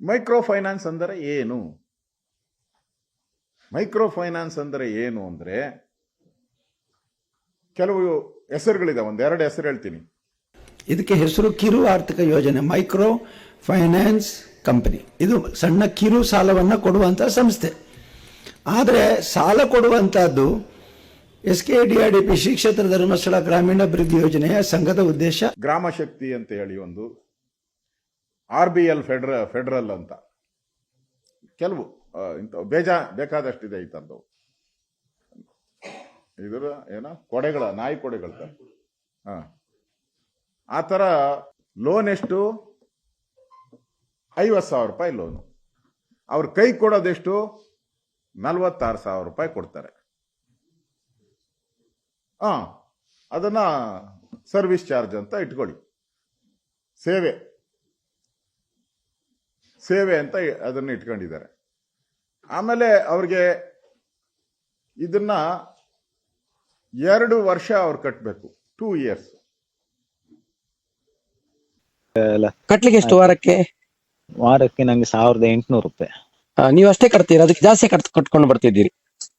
Micro finance ಅಂದರೆ ಏನು? Micro finance ಅಂದರೆ ಏನು ಅಂದರೆ ಕೆಲವು ಹೆಸರುಗಳಿದೆ ಒಂದೆರಡು ಹೆಸರು ಹೇಳ್ತೀನಿ. ಇದಕ್ಕೆ ಹೆಸರು ಕಿರು ಆರ್ಥಿಕ ಯೋಜನೆ ಮೈಕ್ರೋ ಫೈನಾನ್ಸ್ ಕಂಪನಿ. ಇದು ಸಣ್ಣ ಕಿರು ಸಾಲವನ್ನು ಕೊಡುವಂಥ ಸಂಸ್ಥೆ. ಆದರೆ ಸಾಲ ಕೊಡುವಂಥದ್ದು S K D R D P Shri Kshetra Dharmasthala ಗ್ರಾಮೀಣಾಭಿವೃದ್ಧಿ ಯೋಜನೆಯ ಸಂಘದ ಉದ್ದೇಶ. ಗ್ರಾಮ ಶಕ್ತಿ ಅಂತ ಹೇಳಿ ಒಂದು ಆರ್ ಬಿ ಎಲ್ ಫೆಡ್ರ, ಫೆಡ್ರಲ್ ಅಂತ. ಕೆಲವು ಇಂಥವು ಬೇಜಾ, ಬೇಕಾದಷ್ಟಿದೆ ಈ ಥರದ್ದು. ಇದರ ಏನ ಕೊಡೆಗಳ, ನಾಯಿ ಕೊಡೆಗಳ ಹಾ. ಆ ಥರ ಲೋನ್ ಎಷ್ಟು? ಐವತ್ತು ಸಾವಿರ ರೂಪಾಯಿ ಲೋನು. ಅವ್ರ ಕೈ ಕೊಡೋದೆಷ್ಟು ನಲ್ವತ್ತಾರು ಸಾವಿರ ರೂಪಾಯಿ ಕೊಡ್ತಾರೆ. ಹಾಂ. ಅದನ್ನ ಸರ್ವಿಸ್ ಚಾರ್ಜ್ ಅಂತ ಇಟ್ಕೊಳ್ಳಿ. ಸೇವೆ. ಸೇವೆ ಅಂತ ಅದನ್ನು ಇಟ್ಕೊಂಡಿದ್ದಾರೆ. ಆಮೇಲೆ ಅವ್ರಿಗೆ ಇದನ್ನ ಎರಡು ವರ್ಷ ಅವ್ರು ಕಟ್ಟಬೇಕು ಟೂ ಇಯರ್ಸ್ ಕಟ್ಲಿಕ್ಕೆ ಎಷ್ಟು ವಾರಕ್ಕೆ? ವಾರಕ್ಕೆ ನಂಗೆ ಸಾವಿರದ ಎಂಟುನೂರು ರೂಪಾಯಿ. ನೀವು ಅಷ್ಟೇ ಕಟ್ತೀರಾ? ಅದಕ್ಕೆ ಜಾಸ್ತಿ ಕಟ್ ಕಟ್ಕೊಂಡು ಬರ್ತಿದ್ದೀರಿ.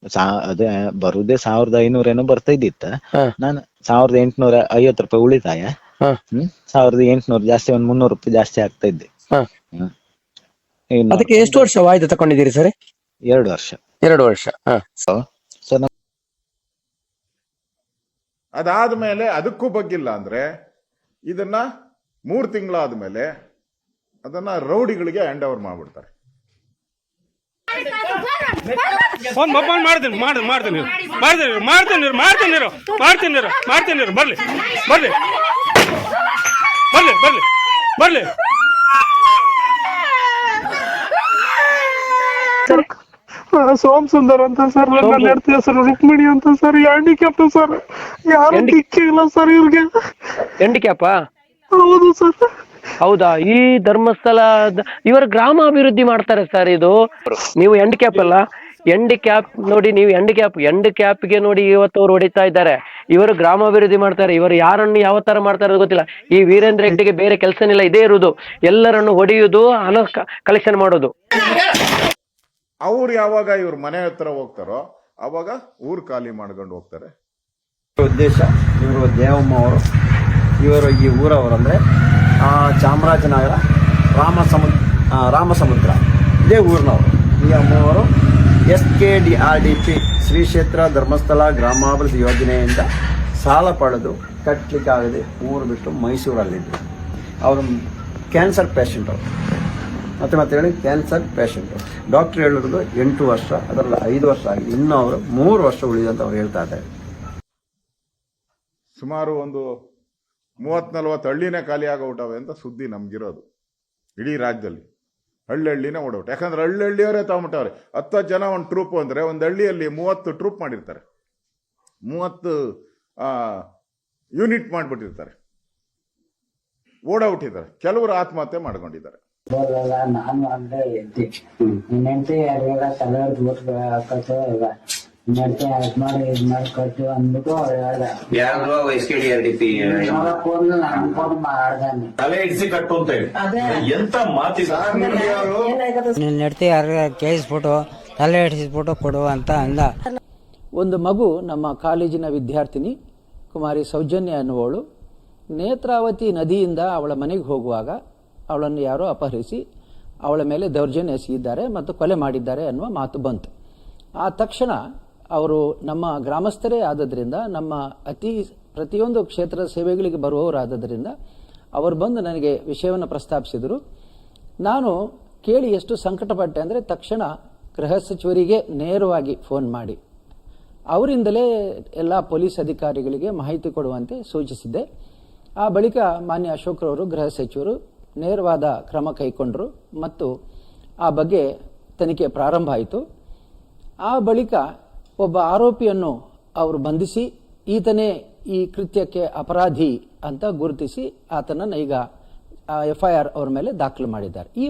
ಸಾ ಅದೇ ಬರುದೇ ಸಾವಿರದ ಐನೂರ ಏನೋ ಬರ್ತಾ ಇದ್ದಿತ್ತ. ಹಾ. ನಾನು ಸಾವಿರದ ಎಂಟುನೂರ ಐವತ್ತು ರೂಪಾಯಿ ಉಳಿತಾಯ. ಹಾ. ಹ್ಮ್ ಸಾವಿರದ ಎಂಟುನೂರು ಜಾಸ್ತಿ ಒಂದ್ ಮುನ್ನೂರು ರೂಪಾಯಿ ಜಾಸ್ತಿ ಆಗ್ತಾ ಇದ್ದೆ. ಹಾ. ಹ್ಮ್. ಅದಕ್ಕೆ ಎಷ್ಟು ವರ್ಷ ವಾಯ್ದೆ ತಕೊಂಡಿದ್ದೀರಿ ಸರ್? ಎರಡು ವರ್ಷ. ಎರಡು ವರ್ಷ ಅದಾದ ಮೇಲೆ ನಮ್ ಅದಕ್ಕೂ ಬಗ್ಗಿಲ್ಲ ಅಂದ್ರೆ ಇದನ್ನ ಮೂರು ತಿಂಗಳಾದ್ಮೇಲೆ ಅದನ್ನ ರೌಡಿಗಳಿಗೆ ಹ್ಯಾಂಡ್ ಓವರ್ ಮಾಡ್ಬಿಡ್ತಾರೆ. ಫೋನ್ ಮೊಬೈಲ್ ಮಾಡ್ತೀನಿ ಮಾಡಿ ಮಾಡ್ತೀನಿ ಮಾಡ್ತೀನಿ ಮಾಡ್ತೀನಿ ಮಾಡ್ತೀನಿ ಮಾಡ್ತೀನಿ ಮಾಡ್ತೀನಿ ಬರ್ಲಿ ಬರ್ಲಿ ಬರ್ಲಿ ಬರ್ಲಿ ಬರ್ಲಿ. ಸೋಮ್ ಸುಂದರ್ ಅಂತ ಸರ್ ನನ್ನ ಹೆಂಡತಿ ಹೆಸರು ರುಕ್ಮಿಣಿ ಅಂತ ಸರ್ ಹ್ಯಾಂಡಿಕ್ಯಾಪ್ ಸರ್ ಯಾರು ದಿಕ್ಕೇ ಇಲ್ಲ ಸರ್ ಇವ್ರಿಗೆ. ಎಂಡಿಕ್ಯಾಪ ಹೌದು ಸರ್ ಹೌದಾ? ಈ ಧರ್ಮಸ್ಥಳ ಇವರು ಗ್ರಾಮಾಭಿವೃದ್ಧಿ ಮಾಡ್ತಾರೆ ಸರ್ ಇದು. ನೀವು ಎಂಡ್ ಕ್ಯಾಪ್ ಅಲ್ಲ? ಎಂಡ್ ಕ್ಯಾಪ್ ನೋಡಿ ನೀವು ಎಂಡ್ ಕ್ಯಾಪ್ ಎಂಡ್ ಕ್ಯಾಪ್ಗೆ ನೋಡಿ ಇವತ್ತು ಅವ್ರು ಹೊಡಿತಾ ಇದ್ದಾರೆ. ಇವರು ಗ್ರಾಮಾಭಿವೃದ್ಧಿ ಮಾಡ್ತಾರೆ. ಇವರು ಯಾರನ್ನು ಯಾವ ತರ ಮಾಡ್ತಾರೆ ಗೊತ್ತಿಲ್ಲ. ಈ ವೀರೇಂದ್ರ ಹೆಗ್ಡೆಗೆ ಬೇರೆ ಕೆಲಸನಿಲ್ಲ ಇದೇ ಇರುವುದು ಎಲ್ಲರನ್ನು ಹೊಡೆಯುವುದು ಹಣ ಕಲೆಕ್ಷನ್ ಮಾಡೋದು. ಅವ್ರು ಯಾವಾಗ ಇವ್ರ ಮನೆ ಹತ್ರ ಹೋಗ್ತಾರೋ, ಅವಾಗ ಊರು ಖಾಲಿ ಮಾಡ್ಕೊಂಡು ಹೋಗ್ತಾರೆ. ಉದ್ದೇಶ, ಇವರು ದೇವಮ್ಮ ಅವರು, ಇವರು ಈ ಊರವರು ಅಂದರೆ ಚಾಮರಾಜನಗರ ರಾಮ ರಾಮಸಮುದ್ರ ರಾಮಸಮುದ್ರ, ಇದೇ ಊರಿನವರು. ಈ ಅಮ್ಮವರು S K D R D P Shri Kshetra Dharmasthala ಗ್ರಾಮಾಭಿವೃದ್ಧಿ ಯೋಜನೆಯಿಂದ ಸಾಲ ಪಡೆದು ಕಟ್ಟಲಿಕ್ಕಾಗದೆ ಊರು ಬಿಟ್ಟು ಮೈಸೂರಲ್ಲಿದ್ದರು ಅವರು ಕ್ಯಾನ್ಸರ್ ಪೇಷಂಟ್ ಅವರು ಮತ್ತೆ ಮತ್ತೆ ಹೇಳಿ ಕ್ಯಾನ್ಸರ್ ಪೇಷಂಟು ಡಾಕ್ಟರ್ ಹೇಳಿರೋದು ಎಂಟು ವರ್ಷ, ಅದರಲ್ಲಿ ಐದು ವರ್ಷ ಆಗಿದೆ. ಇನ್ನೂ ಅವರು ಮೂರು ವರ್ಷ ಉಳಿದೆ ಅಂತ ಅವ್ರು ಹೇಳ್ತಾ ಇದ್ದಾರೆ. ಸುಮಾರು ಒಂದು ಮೂವತ್ ನಲ್ವತ್ತು ಹಳ್ಳಿನೇ ಖಾಲಿ ಆಗೋಟವೆ ಅಂತ ಸುದ್ದಿ ನಮ್ಗಿರೋದು. ಇಡೀ ರಾಜ್ಯದಲ್ಲಿ. ಹಳ್ಳಿ ಹಳ್ಳಿನೇ ಓಡೋಗ್ಬಿಟ್ಟು ಯಾಕಂದ್ರೆ ಹಳ್ಳಿ ಹಳ್ಳಿಯವರೇ ತಗೊಂಬಿಟ್ಟವ್ರೆ ಹತ್ತು ಜನ ಒಂದು ಟ್ರೂಪ್ ಅಂದರೆ ಒಂದು ಹಳ್ಳಿಯಲ್ಲಿ ಮೂವತ್ತು ಟ್ರೂಪ್ ಮಾಡಿರ್ತಾರೆ. ಮೂವತ್ತು ಯೂನಿಟ್ ಮಾಡಿಬಿಟ್ಟಿರ್ತಾರೆ. ಓಡಾಬಿಟ್ಟಿದ್ದಾರೆ. ಕೆಲವರು ಆತ್ಮಹತ್ಯೆ ಮಾಡ್ಕೊಂಡಿದ್ದಾರೆ. ಬರಲ್ಲ ನಾನು ಅಂದ್ರೆ ಎದ್ದೆ ನಿನ್ನಂತೆ ತಲೆ ಹಾಕತ್ತು ನಿನ್ನಂತೆ ಅದ್ ಮಾಡಿ ಇದ್ ಮಾಡ್ಕೊಟ್ಟು ಕಟ್ಟು ಅಂದ್ಬಿಟ್ಟು ಅವ್ರು ಹೇಳ್ದ. ಯಾರು S K D R D P phone ನನ್ ಫೋನ್ ಮಾಡ್ದಾನೆ. ತಲೆ ಇಡಿಸಿ ಕಟ್ಟು ಅಂತ ಹೇಳಿ. ಅದೇ. ಎಂತ ಮಾತಿದೆ ನಿನ್ನ ಹೆಂಡತಿ ಯಾರ ಕೇಳಿಸ್ಬಿಟ್ಟು ತಲೆ ಹಿಡಿಸ್ಬಿಟ್ಟು ಕೊಡು ಅಂತ ಅಂದ. ಒಂದು ಮಗು ನಮ್ಮ ಕಾಲೇಜಿನ ವಿದ್ಯಾರ್ಥಿನಿ ಕುಮಾರಿ ಸೌಜನ್ಯ ಅನ್ನುವಳು ನೇತ್ರಾವತಿ ನದಿಯಿಂದ ಅವಳ ಮನೆಗೆ ಹೋಗುವಾಗ ಅವಳನ್ನು ಯಾರೋ ಅಪಹರಿಸಿ ಅವಳ ಮೇಲೆ ದೌರ್ಜನ್ಯ ಎಸಗಿದ್ದಾರೆ ಮತ್ತು ಕೊಲೆ ಮಾಡಿದ್ದಾರೆ ಅನ್ನುವ ಮಾತು ಬಂತು. ಆ ತಕ್ಷಣ ಅವರು ನಮ್ಮ ಗ್ರಾಮಸ್ಥರೇ ಆದದ್ರಿಂದ, ನಮ್ಮ ಅತಿ ಪ್ರತಿಯೊಂದು ಕ್ಷೇತ್ರದ ಸೇವೆಗಳಿಗೆ ಬರುವವರಾದದ್ರಿಂದ ಅವರು ಬಂದು ನನಗೆ ವಿಷಯವನ್ನು ಪ್ರಸ್ತಾಪಿಸಿದರು. ನಾನು ಕೇಳಿ ಎಷ್ಟು ಸಂಕಟಪಟ್ಟೆ ಅಂದರೆ ತಕ್ಷಣ ಗೃಹ ಸಚಿವರಿಗೆ ನೇರವಾಗಿ ಫೋನ್ ಮಾಡಿ. ಅವರಿಂದಲೇ ಎಲ್ಲ ಪೊಲೀಸ್ ಅಧಿಕಾರಿಗಳಿಗೆ ಮಾಹಿತಿ ಕೊಡುವಂತೆ ಸೂಚಿಸಿದ್ದೆ. ಆ ಬಳಿಕ ಮಾನ್ಯ ಅಶೋಕ್ರವರು ಗೃಹ ಸಚಿವರು ನೇರವಾದ ಕ್ರಮ ಕೈಗೊಂಡರು ಮತ್ತು ಆ ಬಗ್ಗೆ ತನಿಖೆ ಪ್ರಾರಂಭ ಆಯಿತು. ಆ ಬಳಿಕ ಒಬ್ಬ ಆರೋಪಿಯನ್ನು ಅವರು ಬಂಧಿಸಿ, ಈತನೇ ಈ ಕೃತ್ಯಕ್ಕೆ ಅಪರಾಧಿ ಅಂತ ಗುರುತಿಸಿ ಆತನನ್ನು ಈಗ ಎಫ್ ಐ ಆರ್ ಅವ್ರ ಮೇಲೆ ದಾಖಲು ಮಾಡಿದ್ದಾರೆ. ಈ